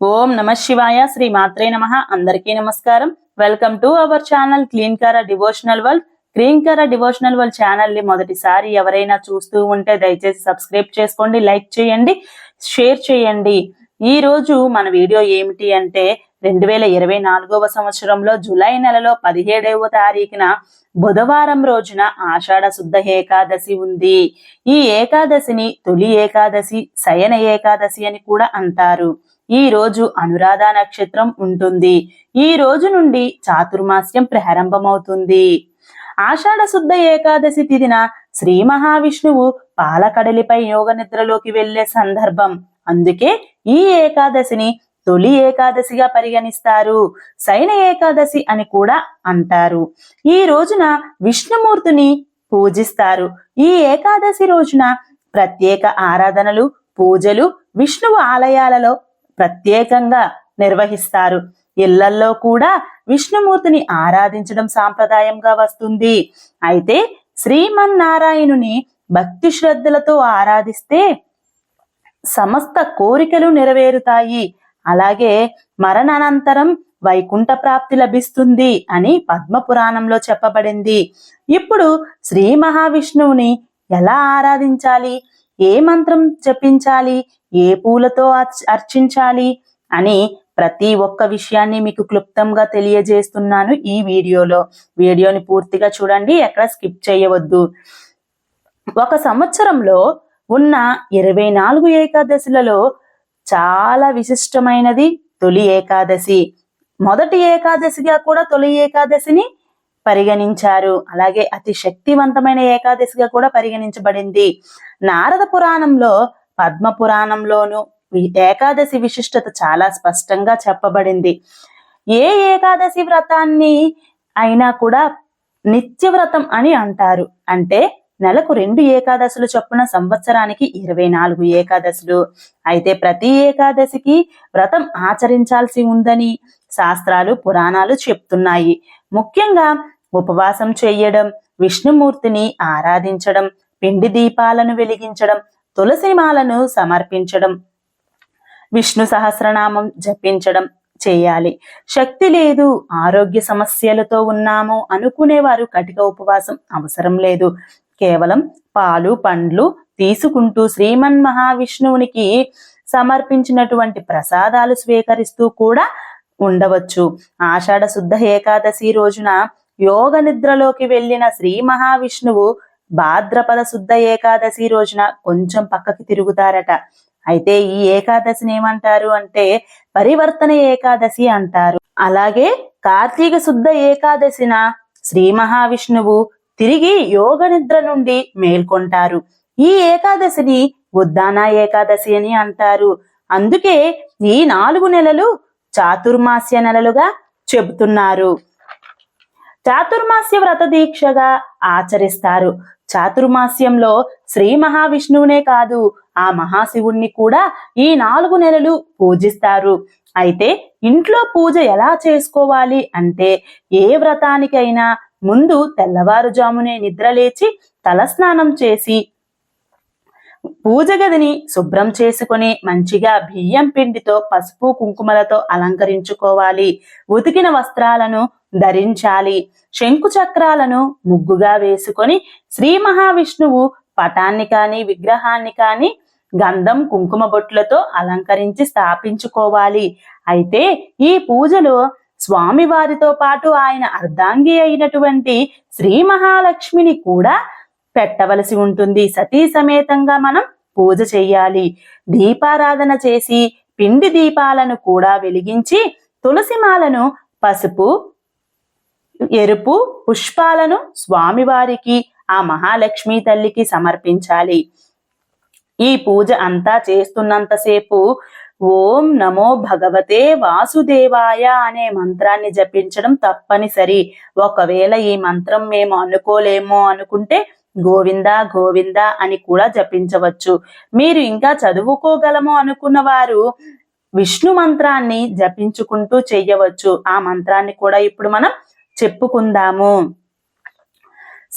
ఓం నమ శివాయ శ్రీ మాత్రే నమ. అందరికీ నమస్కారం. Welcome to our channel clean devotional world clean కర డివోషనల్ వరల్డ్ ఛానల్ని మొదటిసారి ఎవరైనా చూస్తూ ఉంటే దయచేసి సబ్స్క్రైబ్ చేసుకోండి లైక్ చేయండి షేర్ చేయండి. ఈ రోజు మన వీడియో ఏమిటి అంటే రెండు వేల ఇరవై నాలుగవ సంవత్సరంలో జూలై నెలలో పదిహేడవ తారీఖున బుధవారం రోజున ఆషాఢ శుద్ధ ఏకాదశి ఉంది. ఈ ఏకాదశిని తొలి ఏకాదశి శయన ఏకాదశి అని కూడా అంటారు. ఈ రోజు అనురాధ నక్షత్రం ఉంటుంది. ఈ రోజు నుండి చాతుర్మాస్యం ప్రారంభమవుతుంది. ఆషాఢ శుద్ధ ఏకాదశి తిదిన శ్రీ మహావిష్ణువు పాలకడలిపై యోగ నిద్రలోకి వెళ్ళే సందర్భం. అందుకే ఈ ఏకాదశిని తొలి ఏకాదశిగా పరిగణిస్తారు శయన ఏకాదశి అని కూడా అంటారు. ఈ రోజున విష్ణుమూర్తిని పూజిస్తారు. ఈ ఏకాదశి రోజున ప్రత్యేక ఆరాధనలు పూజలు విష్ణువు ఆలయాలలో ప్రత్యేకంగా నిర్వహిస్తారు. ఇళ్ళల్లో కూడా విష్ణుమూర్తిని ఆరాధించడం సాంప్రదాయంగా వస్తుంది. అయితే శ్రీమన్నారాయణుని భక్తి శ్రద్ధలతో ఆరాధిస్తే సమస్త కోరికలు నెరవేరుతాయి. అలాగే మరణానంతరం వైకుంఠ ప్రాప్తి లభిస్తుంది అని పద్మ పురాణంలో చెప్పబడింది. ఇప్పుడు శ్రీ మహావిష్ణువుని ఎలా ఆరాధించాలి? ఏ మంత్రం జపించాలి? ఏ పూలతో అర్చించాలి? అని ప్రతి ఒక్క విషయాన్ని మీకు క్లుప్తంగా తెలియజేస్తున్నాను ఈ వీడియోలో. వీడియోని పూర్తిగా చూడండి ఎక్కడ స్కిప్ చేయవద్దు. ఒక సంవత్సరంలో ఉన్న ఇరవై నాలుగు ఏకాదశులలో చాలా విశిష్టమైనది తొలి ఏకాదశి. మొదటి ఏకాదశిగా కూడా తొలి ఏకాదశిని పరిగణించారు. అలాగే అతి శక్తివంతమైన ఏకాదశిగా కూడా పరిగణించబడింది. నారద పురాణంలో పద్మ పురాణంలోను ఏకాదశి విశిష్టత చాలా స్పష్టంగా చెప్పబడింది. ఏ ఏకాదశి వ్రతాన్ని అయినా కూడా నిత్య వ్రతం అని అంటారు. అంటే నెలకు రెండు ఏకాదశులు చొప్పున సంవత్సరానికి ఇరవై నాలుగు ఏకాదశులు. అయితే ప్రతి ఏకాదశికి వ్రతం ఆచరించాల్సి ఉందని శాస్త్రాలు పురాణాలు చెప్తున్నాయి. ముఖ్యంగా ఉపవాసం చేయడం విష్ణుమూర్తిని ఆరాధించడం పిండి దీపాలను వెలిగించడం తులసిమాలను సమర్పించడం విష్ణు సహస్రనామం జపించడం చేయాలి. శక్తి లేదు ఆరోగ్య సమస్యలతో ఉన్నాము అనుకునేవారు కటిక ఉపవాసం అవసరం లేదు. కేవలం పాలు పండ్లు తీసుకుంటూ శ్రీమన్ మహావిష్ణువునికి సమర్పించినటువంటి ప్రసాదాలు స్వీకరిస్తూ కూడా ఉండవచ్చు. ఆషాఢ శుద్ధ ఏకాదశి రోజున యోగ నిద్రలోకి వెళ్ళిన శ్రీ మహావిష్ణువు భాద్రపద శుద్ధ ఏకాదశి రోజున కొంచెం పక్కకి తిరుగుతారట. అయితే ఈ ఏకాదశిని ఏమంటారు అంటే పరివర్తన ఏకాదశి అంటారు. అలాగే కార్తీక శుద్ధ ఏకాదశిన శ్రీ మహావిష్ణువు తిరిగి యోగ నిద్ర నుండి మేల్కొంటారు. ఈ ఏకాదశిని ఉద్దాన ఏకాదశి అని అంటారు. అందుకే ఈ నాలుగు నెలలు చాతుర్మాస్య నెలలుగా చెబుతున్నారు. చాతుర్మాస్య వ్రత దీక్షగా ఆచరిస్తారు. చాతుర్మాస్యంలో శ్రీ మహావిష్ణువునే కాదు ఆ మహాశివుణ్ణి కూడా ఈ నాలుగు నెలలు పూజిస్తారు. అయితే ఇంట్లో పూజ ఎలా చేసుకోవాలి అంటే ఏ వ్రతానికైనా ముందు తెల్లవారుజామునే నిద్రలేచి తలస్నానం చేసి పూజ గదిని శుభ్రం చేసుకుని మంచిగా బియ్యం పిండితో పసుపు కుంకుమలతో అలంకరించుకోవాలి. ఉతికిన వస్త్రాలను ధరించాలి. శంకు చక్రాలను ముగ్గుగా వేసుకొని శ్రీ మహావిష్ణువు పటాన్ని కాని విగ్రహాన్ని కాని గంధం కుంకుమ బొట్లతో అలంకరించి స్థాపించుకోవాలి. అయితే ఈ పూజలో స్వామివారితో పాటు ఆయన అర్ధాంగి అయినటువంటి శ్రీ మహాలక్ష్మిని కూడా పెట్టవలసి ఉంటుంది. సతీ సమేతంగా మనం పూజ చెయ్యాలి దీపారాధన చేసి పిండి దీపాలను కూడా వెలిగించి తులసిమాలను పసుపు ఎరుపు పుష్పాలను స్వామివారికి ఆ మహాలక్ష్మి తల్లికి సమర్పించాలి. ఈ పూజ అంతా చేస్తున్నంతసేపు ఓం నమో భగవతే వాసుదేవాయ అనే మంత్రాన్ని జపించడం తప్పనిసరి. ఒకవేళ ఈ మంత్రం మేము అనుకోలేమో అనుకుంటే గోవింద గోవింద అని కూడా జపించవచ్చు. మీరు ఇంకా చదువుకోగలము అనుకున్న వారు విష్ణు మంత్రాన్ని జపించుకుంటూ చెయ్యవచ్చు ఆ మంత్రాన్ని కూడా ఇప్పుడు మనం చెప్పుకుందాము.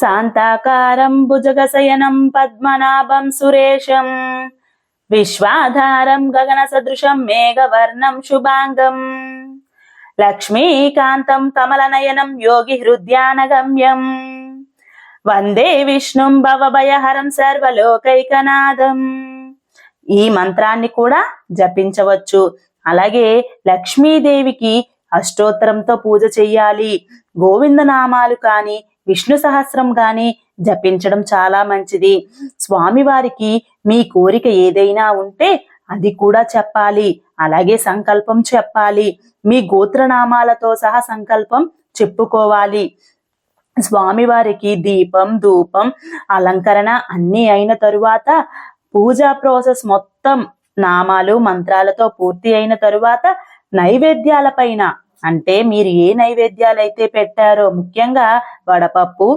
శాంతాకారం భుజగశయనం పద్మనాభం సురేశం. విశ్వాధారం గగన సదృశం మేఘవర్ణం శుభాంగం. లక్ష్మీకాంతం కమలనయనం యోగి హృద్యానగమ్యం. వందే విష్ణుం భవభయహరం సర్వలోకైకనాథం. ఈ మంత్రాన్ని కూడా జపించవచ్చు. అలాగే లక్ష్మీదేవికి అష్టోత్తరంతో పూజ చెయ్యాలి. గోవిందనామాలు కానీ విష్ణు సహస్రం కానీ జపించడం చాలా మంచిది. స్వామివారికి మీ కోరిక ఏదైనా ఉంటే అది కూడా చెప్పాలి. అలాగే సంకల్పం చెప్పాలి. మీ గోత్రనామాలతో సహా సంకల్పం చెప్పుకోవాలి. స్వామివారికి దీపం ధూపం అలంకరణ అన్ని అయిన తరువాత పూజా ప్రాసెస్ మొత్తం నామాలు మంత్రాలతో పూర్తి అయిన తరువాత నైవేద్యాల పైన అంటే మీరు ఏ నైవేద్యాలు అయితే పెట్టారో ముఖ్యంగా వడపప్పు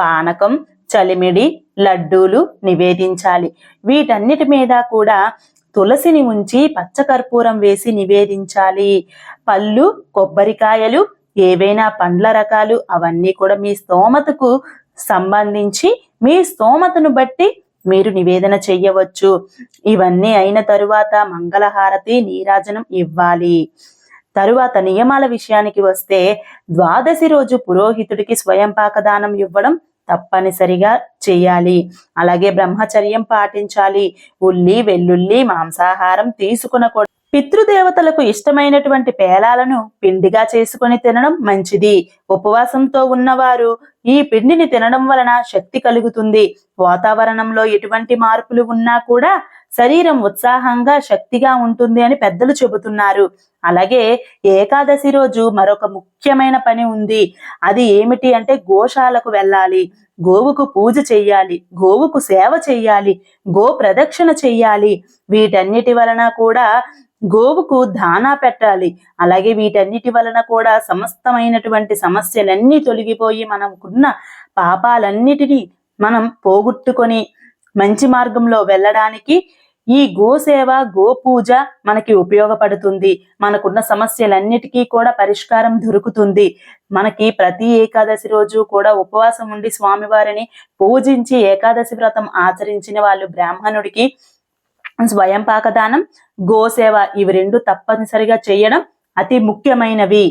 పానకం చలిమిడి లడ్డూలు నివేదించాలి. వీటన్నిటి మీద కూడా తులసిని ఉంచి పచ్చకర్పూరం వేసి నివేదించాలి. పళ్ళు కొబ్బరికాయలు ఏవైనా పండ్ల రకాలు అవన్నీ కూడా మీ స్తోమతకు సంబంధించి మీ స్తోమతను బట్టి మీరు నివేదన చెయ్యవచ్చు. ఇవన్నీ అయిన తరువాత మంగళహారతి నీరాజనం ఇవ్వాలి. తరువాత నియమాల విషయానికి వస్తే ద్వాదశి రోజు పురోహితుడికి స్వయం పాకదానం ఇవ్వడం తప్పనిసరిగా చేయాలి. అలాగే బ్రహ్మచర్యం పాటించాలి. ఉల్లి వెల్లుల్లి మాంసాహారం తీసుకునకూడదు. పితృదేవతలకు ఇష్టమైనటువంటి పేలాలను పిండిగా చేసుకుని తినడం మంచిది. ఉపవాసంతో ఉన్నవారు ఈ పిండిని తినడం వలన శక్తి కలుగుతుంది. వాతావరణంలో ఎటువంటి మార్పులు ఉన్నా కూడా శరీరం ఉత్సాహంగా శక్తిగా ఉంటుంది అని పెద్దలు చెబుతున్నారు. అలాగే ఏకాదశి రోజు మరొక ముఖ్యమైన పని ఉంది. అది ఏమిటి అంటే గోశాలకు వెళ్ళాలి. గోవుకు పూజ చెయ్యాలి. గోవుకు సేవ చెయ్యాలి. గో ప్రదక్షిణ చెయ్యాలి. వీటన్నిటి వలన కూడా గోవుకు దానా పెట్టాలి. అలాగే వీటన్నిటి వలన కూడా సమస్తమైనటువంటి సమస్యలన్నీ తొలగిపోయి మనకున్న పాపాలన్నిటినీ మనం పోగొట్టుకొని మంచి మార్గంలో వెళ్ళడానికి ఈ గోసేవ గోపూజ మనకి ఉపయోగపడుతుంది. మనకున్న సమస్యలన్నిటికీ కూడా పరిష్కారం దొరుకుతుంది. మనకి ప్రతి ఏకాదశి రోజు కూడా ఉపవాసం ఉండి స్వామివారిని పూజించి ఏకాదశి వ్రతం ఆచరించిన వాళ్ళు బ్రాహ్మణుడికి స్వయం పాకదానం గోసేవ ఇవి రెండు తప్పనిసరిగా చేయడం అతి ముఖ్యమైనవి.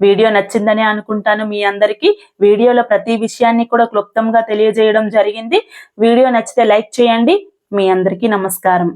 వీడియో నచ్చిందని అనుకుంటాను మీ అందరికీ. వీడియోలో ప్రతి విషయాన్ని కూడా క్లుప్తంగా తెలియజేయడం జరిగింది. వీడియో నచ్చితే లైక్ చేయండి. మీ అందరికీ నమస్కారం.